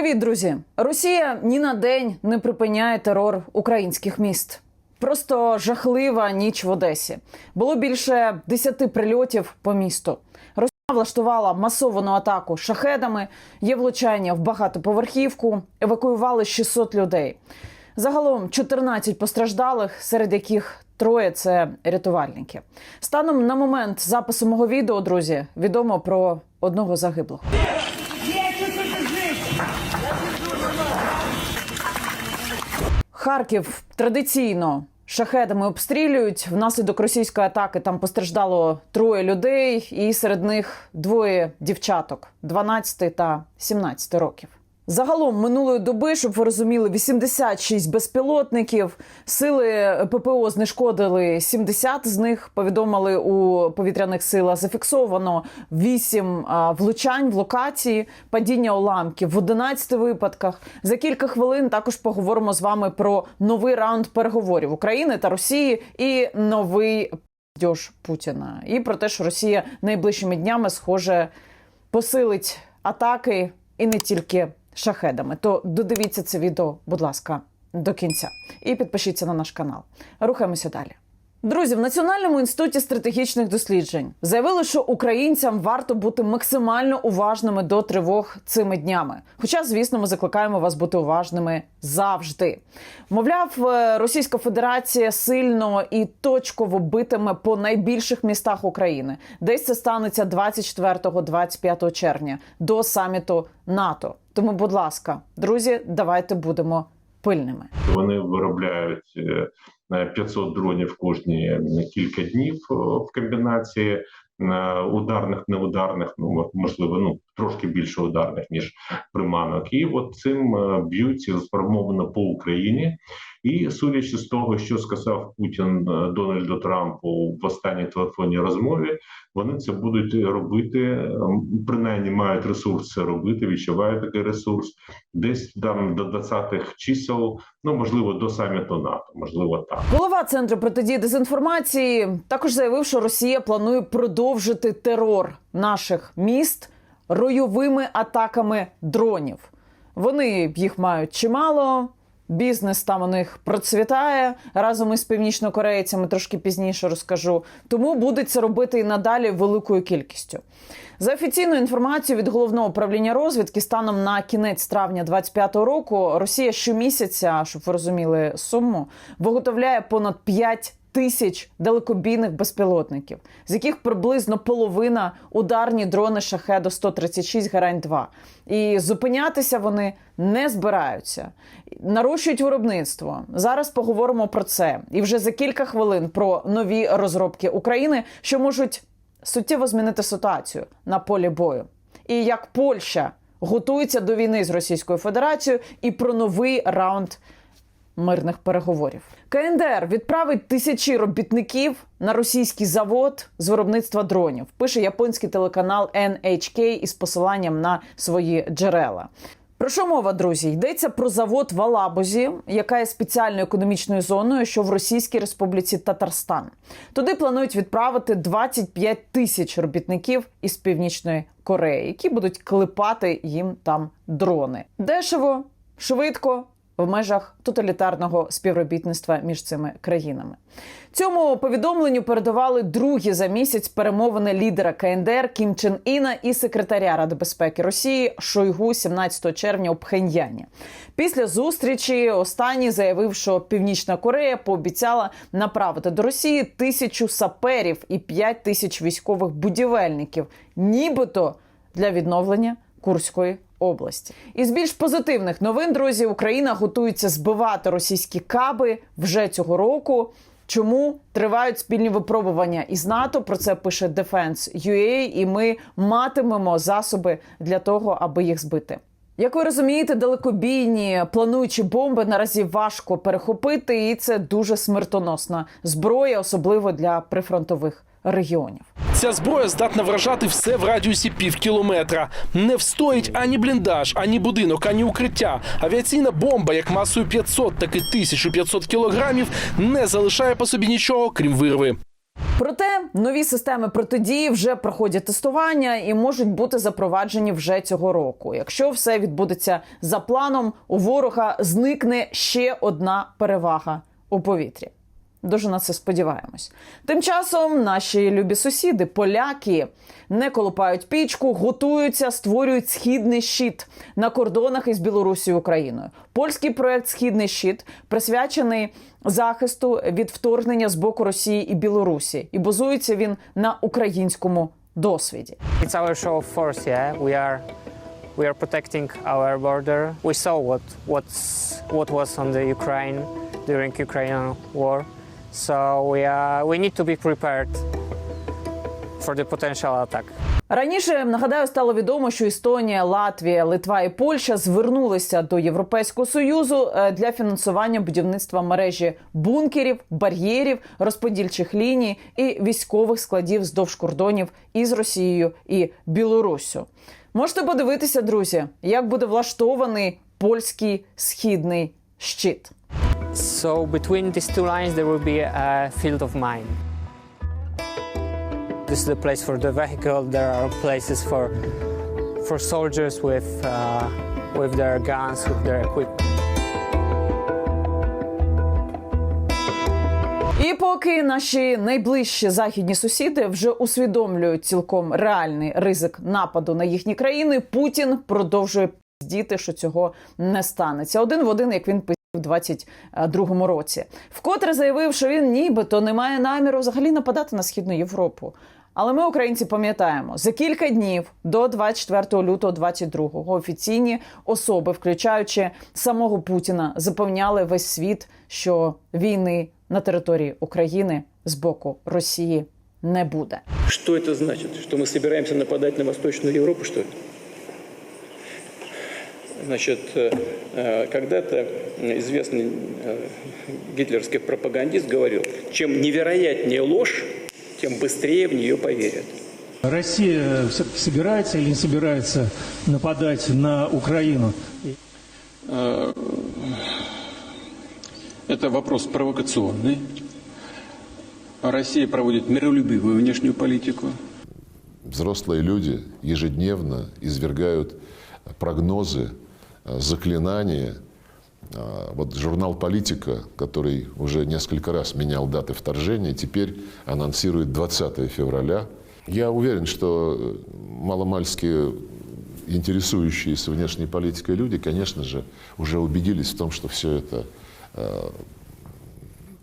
Привіт, друзі! Росія ні на день не припиняє терор українських міст. Просто жахлива ніч в Одесі. Було більше десяти прильотів по місту. Росія влаштувала масовану атаку шахедами, є влучання в багатоповерхівку, евакуювали 600 людей. Загалом 14 постраждалих, серед яких троє це рятувальники. Станом на момент запису мого відео, друзі, відомо про одного загиблого. Харків традиційно шахедами обстрілюють. Внаслідок російської атаки там постраждало троє людей, і серед них двоє дівчаток 12 та 17 років. Загалом минулої доби, щоб ви розуміли, 86 безпілотників. Сили ППО знешкодили 70 з них. Повідомили у повітряних силах. Зафіксовано 8 влучань в локації, падіння уламків в 11 випадках. За кілька хвилин також поговоримо з вами про новий раунд переговорів України та Росії і новий дьож Путіна. І про те, що Росія найближчими днями схоже посилить атаки і не тільки шахедами. То додивіться це відео, будь ласка, до кінця. І підпишіться на наш канал. Рухаємося далі. Друзі, в Національному інституті стратегічних досліджень заявили, що українцям варто бути максимально уважними до тривог цими днями. Хоча, звісно, ми закликаємо вас бути уважними завжди. Мовляв, е, Російська Федерація сильно і точково битиме по найбільших містах України. Десь це станеться 24-25 червня до саміту НАТО. Тому, будь ласка, друзі, давайте будемо пильними. Вони виробляють е, 500 дронів кожні кілька днів е, в комбінації е, ударних, неударних, ну можливо, ну трошки більше ударних ніж приманок. І от цим е, б'ють цілеспрямовано по Україні. І судячи з того, що сказав Путін е, Дональду Трампу в останній телефонній розмові, вони це будуть робити, е, принаймні мають ресурс це робити, відчувають такий ресурс десь там до 20-х чисел, ну можливо, до саміту НАТО, можливо, так. Голова центру протидії дезінформації також заявив, що Росія планує продовжити терор наших міст ройовими атаками дронів. Вони їх мають чимало. Бізнес там у них процвітає разом із північнокорейцями, трошки пізніше розкажу. Тому будуть це робити і надалі великою кількістю. За офіційною інформацією від головного управління розвідки, станом на кінець травня 25-го року, Росія щомісяця, щоб ви розуміли суму, виготовляє понад 5 тисяч далекобійних безпілотників, з яких приблизно половина ударні дрони шахеду 136 герань 2 І зупинятися вони не збираються, нарощують виробництво. Зараз поговоримо про це. І вже за кілька хвилин про нові розробки України, що можуть суттєво змінити ситуацію на полі бою. І як Польща готується до війни з Російською Федерацією, і про новий раунд мирних переговорів. КНДР відправить тисячі робітників на російський завод з виробництва дронів. Пише японський телеканал NHK із посиланням на свої джерела. Про що мова, друзі? Йдеться про завод в Алабузі, яка є спеціальною економічною зоною, що в Російській Республіці Татарстан. Туди планують відправити 25 тисяч робітників із північної Кореї, які будуть клепати їм там дрони. Дешево, швидко. В межах тоталітарного співробітництва між цими країнами цьому повідомленню передавали другі за місяць перемовини лідера КНДР Кім Чен Іна і секретаря Ради безпеки Росії Шойгу 17 червня у Пхеньяні. Після зустрічі останній заявив, що Північна Корея пообіцяла направити до Росії тисячу саперів і п'ять тисяч військових будівельників, нібито для відновлення Курської області. Із більш позитивних новин, друзі, Україна готується збивати російські каби вже цього року. Чому тривають спільні випробування із НАТО? Про це пише Defense.ua, і ми матимемо засоби для того, аби їх збити. Як ви розумієте, далекобійні плануючі бомби наразі важко перехопити, і це дуже смертоносна зброя, особливо для прифронтових регіонів. Ця зброя здатна вражати все в радіусі пів кілометра. Не встоїть ані бліндаж, ані будинок, ані укриття. Авіаційна бомба, як масою 500, так і 1500 кілограмів, не залишає по собі нічого, крім вирви. Проте нові системи протидії вже проходять тестування і можуть бути запроваджені вже цього року. Якщо все відбудеться за планом, у ворога зникне ще одна перевага у повітрі. Дуже на це сподіваємось. Тим часом наші любі сусіди, поляки, не колупають пічку, готуються, створюють східний щит на кордонах із Білорусією Україною. Польський проект Східний щит присвячений захисту від вторгнення з боку Росії і Білорусі, і базується він на українському досвіді. It's our show of force, yeah. We are we are protecting our border. We saw what what's what was on the Ukraine during Ukrainian war. So we are we need to be prepared for the potential attack. Раніше нагадаю, стало відомо, що Естонія, Латвія, Литва і Польща звернулися до Європейського союзу е, для фінансування будівництва мережі бункерів, бар'єрів, розподільчих ліній і військових складів здовж кордонів із Росією і Білоруссю. Можете подивитися, друзі, як буде влаштований польський східний щит. So between these two lines there will be a field of mine. This is the place for the vehicle. There are places for for soldiers with uh, with their guns, with their equipment. І поки наші найближчі західні сусіди вже усвідомлюють цілком реальний ризик нападу на їхні країни, Путін продовжує піздіти, що цього не станеться. Один в один, як він пиздів у 22-му році, вкотре заявив, що він нібито не має наміру взагалі нападати на східну Європу. Але ми, українці, пам'ятаємо, за кілька днів до 24 лютого 22-го офіційні особи, включаючи самого Путіна, запевняли весь світ, що війни на території України з боку Росії не буде. Что это значит? Что мы собираемся нападать на Восточную Европу, что ли? Значит, э, э, когда-то известный э, гитлеровский пропагандист говорил, чем невероятнее ложь, тем быстрее в нее поверят. Россия все-таки собирается или не собирается нападать на Украину? Это вопрос провокационный. Россия проводит миролюбивую внешнюю политику. Взрослые люди ежедневно извергают прогнозы, э, заклинания. А, Вот журнал «Политика», который уже несколько раз менял даты вторжения, теперь анонсирует 20 февраля. Я уверен, что э, маломальски интересующиеся внешней политикой люди, конечно же, уже убедились в том, что все это э,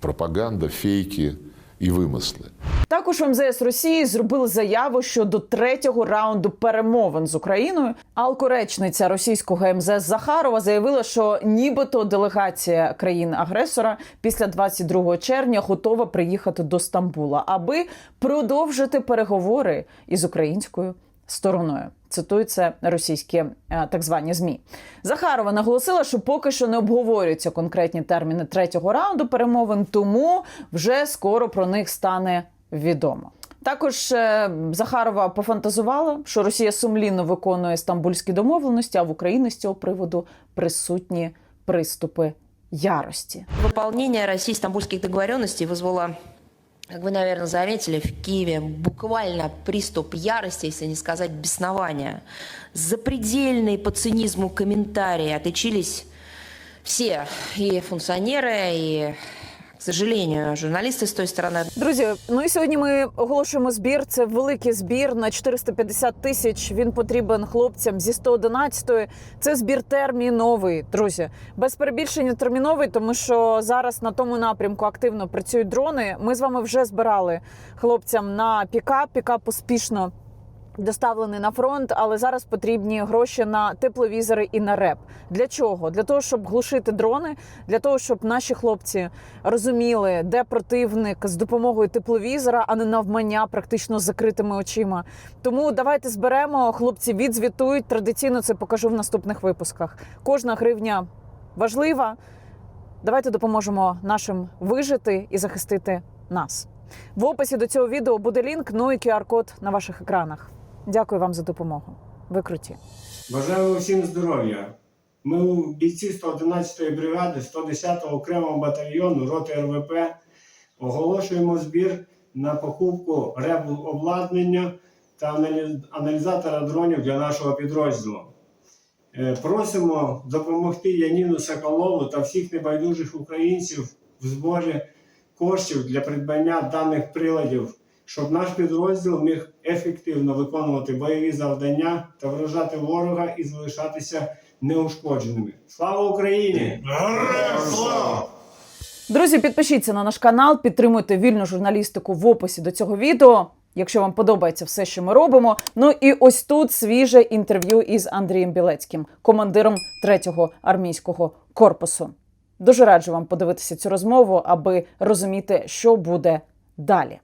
пропаганда, фейки и вымыслы. Також в МЗС Росії зробили заяву щодо третього раунду перемовин з Україною. Алкоречниця російського МЗС Захарова заявила, що нібито делегація країн-агресора після 22 червня готова приїхати до Стамбула, аби продовжити переговори із українською стороною. Цитуються російські е, так звані змі. Захарова наголосила, що поки що не обговорюються конкретні терміни третього раунду перемовин, тому вже скоро про них стане відомо. Також е, Захарова пофантазувала, що Росія сумлінно виконує стамбульські домовленості, а в Україні з цього приводу присутні приступи ярості. Выполнение России стамбульских договоренностей вызвало, как вы, наверное, заметили, в Киеве буквально приступ ярости, если не сказать беснования. Запредельные по цинизму комментарии отличились все, и функционеры, и, к сожалению, журналисты с той стороны. Друзі, ну і сьогодні ми оголошуємо збір. Це великий збір на 450 тисяч. Він потрібен хлопцям зі 111-ї. Це збір терміновий, друзі. Без перебільшення терміновий, тому що зараз на тому напрямку активно працюють дрони. Ми з вами вже збирали хлопцям на пікап. Пікап успішно доставлений на фронт, але зараз потрібні гроші на тепловізори і на реп. Для чого? Для того, щоб глушити дрони, для того, щоб наші хлопці розуміли, де противник з допомогою тепловізора, а не навмання, практично закритими очима. Тому давайте зберемо. Хлопці відзвітують. Традиційно це покажу в наступних випусках. Кожна гривня важлива. Давайте допоможемо нашим вижити і захистити нас. В описі до цього відео буде лінк, ну і QR-код на ваших екранах. Дякую вам за допомогу. Ви круті. Бажаю всім здоров'я. Ми у бійці 111-ї бригади 110-го окремого батальйону роти РВП оголошуємо збір на покупку ребу обладнання та аналізатора дронів для нашого підрозділу. Е, Просимо допомогти Яніну Соколову та всіх небайдужих українців в зборі коштів для придбання даних приладів, щоб наш підрозділ міг ефективно виконувати бойові завдання та вражати ворога і залишатися неушкодженими. Слава Україні! Друзі, підпишіться на наш канал, підтримуйте вільну журналістику в описі до цього відео. Якщо вам подобається все, що ми робимо. Ну і ось тут свіже інтерв'ю із Андрієм Білецьким, командиром 3-го армійського корпусу. Дуже раджу вам подивитися цю розмову, аби розуміти, що буде далі.